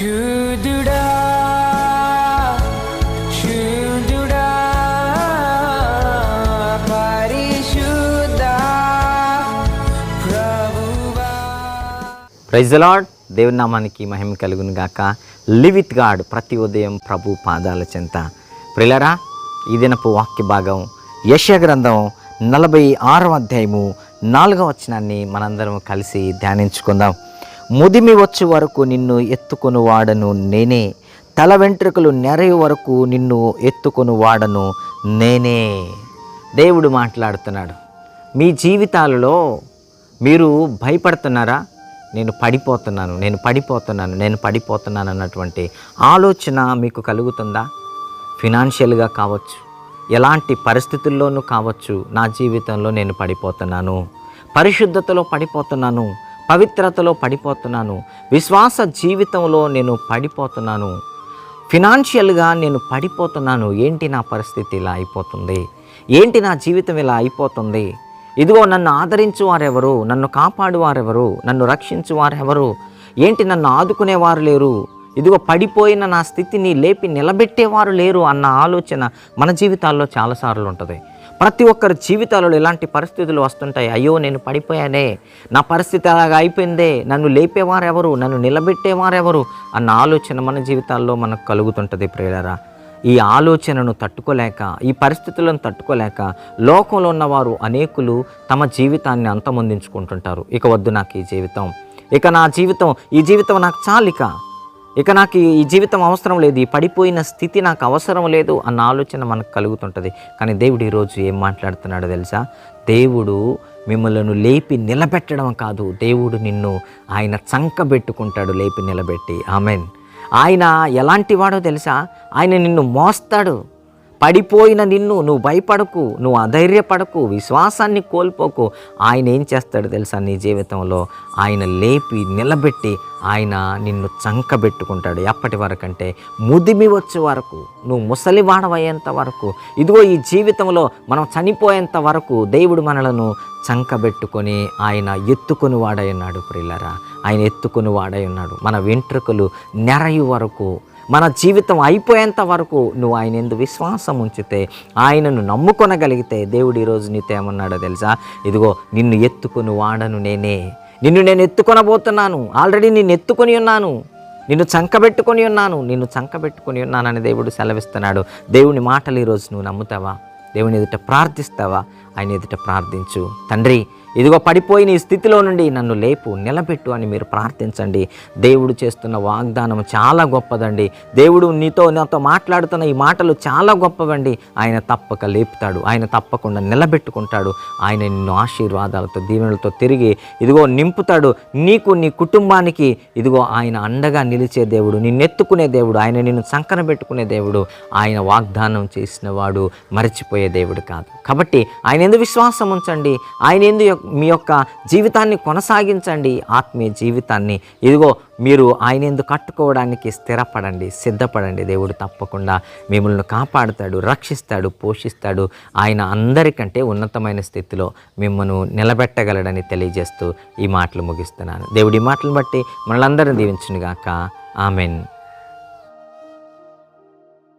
శుద్ధుడా శుద్ధుడా పరిశుద్ధ ప్రభువా. Praise lord దేవుని నామానికి మహిమ కలుగును గాక. లివిత్ గాడ్ ప్రతి ఉదయం ప్రభు పాదాల చెంత. ప్రిలరా ఈ దినపు వాక్య భాగం యశ గ్రంథం నలభై ఆరవ అధ్యాయము నాలుగవ వచనాన్ని మనందరం కలిసి ధ్యానించుకుందాం. ముదిమి వచ్చే వరకు నిన్ను ఎత్తుకొని వాడను నేనే. తల వెంట్రుకలు నెరయ వరకు నిన్ను ఎత్తుకొని వాడను నేనే. దేవుడు మాట్లాడుతున్నాడు. మీ జీవితాలలో మీరు భయపడుతున్నారా? నేను పడిపోతున్నాను నేను పడిపోతున్నాను నేను పడిపోతున్నాను అన్నటువంటి ఆలోచన మీకు కలుగుతుందా? ఫినాన్షియల్గా కావచ్చు ఎలాంటి పరిస్థితుల్లోనూ కావచ్చు నా జీవితంలో నేను పడిపోతున్నాను. పరిశుద్ధతలో పడిపోతున్నాను. పవిత్రతలో పడిపోతున్నాను. విశ్వాస జీవితంలో నేను పడిపోతున్నాను. ఫినాన్షియల్గా నేను పడిపోతున్నాను. ఏంటి నా పరిస్థితి ఇలా అయిపోతుంది? ఏంటి నా జీవితం ఇలా అయిపోతుంది? ఇదిగో నన్ను ఆదరించు వారెవరు నన్ను కాపాడు వారెవరు నన్ను రక్షించు వారెవరు ఏంటి నన్ను ఆదుకునేవారు లేరు? ఇదిగో పడిపోయిన నా స్థితిని లేపి నిలబెట్టేవారు లేరు అన్న ఆలోచన మన జీవితాల్లో చాలాసార్లు ఉంటుంది. ప్రతి ఒక్కరి జీవితాలలో ఇలాంటి పరిస్థితులు వస్తుంటాయి? అయ్యో నేను పడిపోయానే. నా పరిస్థితి అలాగా అయిపోయిందే. నన్ను లేపేవారెవరు? నన్ను నిలబెట్టేవారెవరు? అన్న ఆలోచన మన జీవితాల్లో మనకు కలుగుతుంటుంది ప్రియులరా. ఈ ఆలోచనను తట్టుకోలేక ఈ పరిస్థితులను తట్టుకోలేక లోకంలో ఉన్నవారు అనేకులు తమ జీవితాన్ని అంతమొందించుకుంటుంటారు. ఇక వద్దు నాకు ఈ జీవితం. ఇక నా జీవితం ఈ జీవితం నాకు చాలిక. ఇక నాకు ఈ జీవితం అవసరం లేదు ఈ పడిపోయిన స్థితి నాకు అవసరం లేదు అన్న ఆలోచన మనకు కలుగుతుంటుంది. కానీ దేవుడు ఈరోజు ఏం మాట్లాడుతున్నాడో తెలుసా? దేవుడు మిమ్మల్ని లేపి నిలబెట్టడం కాదు దేవుడు నిన్ను ఆయన చంకబెట్టుకుంటాడు లేపి నిలబెట్టి. ఆమెన్. ఆయన ఎలాంటి వాడో తెలుసా? ఆయన నిన్ను మోస్తాడు. పడిపోయిన నిన్ను నువ్వు భయపడకు నువ్వు అధైర్యపడకు విశ్వాసాన్ని కోల్పోకు. ఆయన ఏం చేస్తాడు తెలుసా నీ జీవితంలో? ఆయన లేపి నిలబెట్టి ఆయన నిన్ను చంకబెట్టుకుంటాడు ఎప్పటి వరకు అంటే ముదిమి వచ్చే వరకు నువ్వు ముసలివాడవయ్యేంత వరకు. ఇదిగో ఈ జీవితంలో మనం చనిపోయేంత వరకు దేవుడు మనలను చంకబెట్టుకొని ఆయన ఎత్తుకొని వాడై ఉన్నాడు ప్రిల్లరా ఆయన ఎత్తుకొని వాడై ఉన్నాడు. మన వెంట్రుకలు నెరయు వరకు మన జీవితం అయిపోయేంత వరకు నువ్వు ఆయన ఎందు విశ్వాసం ఉంచితే ఆయనను నమ్ముకొనగలిగితే దేవుడు ఈరోజు నీతో ఏమన్నాడో తెలుసా? ఇదిగో నిన్ను ఎత్తుకొని వాడను నేనే. నిన్ను నేను ఎత్తుకొనబోతున్నాను. ఆల్రెడీ నిన్ను ఎత్తుకొని ఉన్నాను. నిన్ను చంకబెట్టుకొని ఉన్నాను. నిన్ను చంకబెట్టుకొని ఉన్నానని దేవుడు సెలవిస్తున్నాడు. దేవుని మాటలు ఈరోజు నువ్వు నమ్ముతావా? దేవుని ఎదుట ప్రార్థిస్తావా? ఆయన ఎదుట ప్రార్థించు. తండ్రి ఇదిగో పడిపోయిన ఈ స్థితిలో నుండి నన్ను లేపు నిలబెట్టు అని మీరు ప్రార్థించండి. దేవుడు చేస్తున్న వాగ్దానం చాలా గొప్పదండి. దేవుడు నీతో నాతో మాట్లాడుతున్న ఈ మాటలు చాలా గొప్పవండి. ఆయన తప్పక లేపుతాడు ఆయన తప్పకుండా నిలబెట్టుకుంటాడు. ఆయన నిన్ను ఆశీర్వాదాలతో దీవెనలతో తిరిగి ఇదిగో నింపుతాడు. నీకు నీ కుటుంబానికి ఇదిగో ఆయన అండగా నిలిచే దేవుడు నిన్నెత్తుకునే దేవుడు ఆయన నిన్ను సంకన పెట్టుకునే దేవుడు ఆయన వాగ్దానం చేసిన వాడు మరచిపోయే దేవుడు కాదు. కాబట్టి ఆయన ఎందు విశ్వాసం ఉంచండి. ఆయన ఎందు మీ యొక్క జీవితాన్ని కొనసాగించండి ఆత్మీయ జీవితాన్ని. ఇదిగో మీరు ఆయన ఎందుకు కట్టుకోవడానికి స్థిరపడండి సిద్ధపడండి. దేవుడు తప్పకుండా మిమ్మల్ని కాపాడుతాడు రక్షిస్తాడు పోషిస్తాడు. ఆయన అందరికంటే ఉన్నతమైన స్థితిలో మిమ్మల్ని నిలబెట్టగలడని తెలియజేస్తూ ఈ మాటలు ముగిస్తున్నాను. దేవుడి మాటలు బట్టి మనలందరిని దీవించునుగాక. ఆమెన్.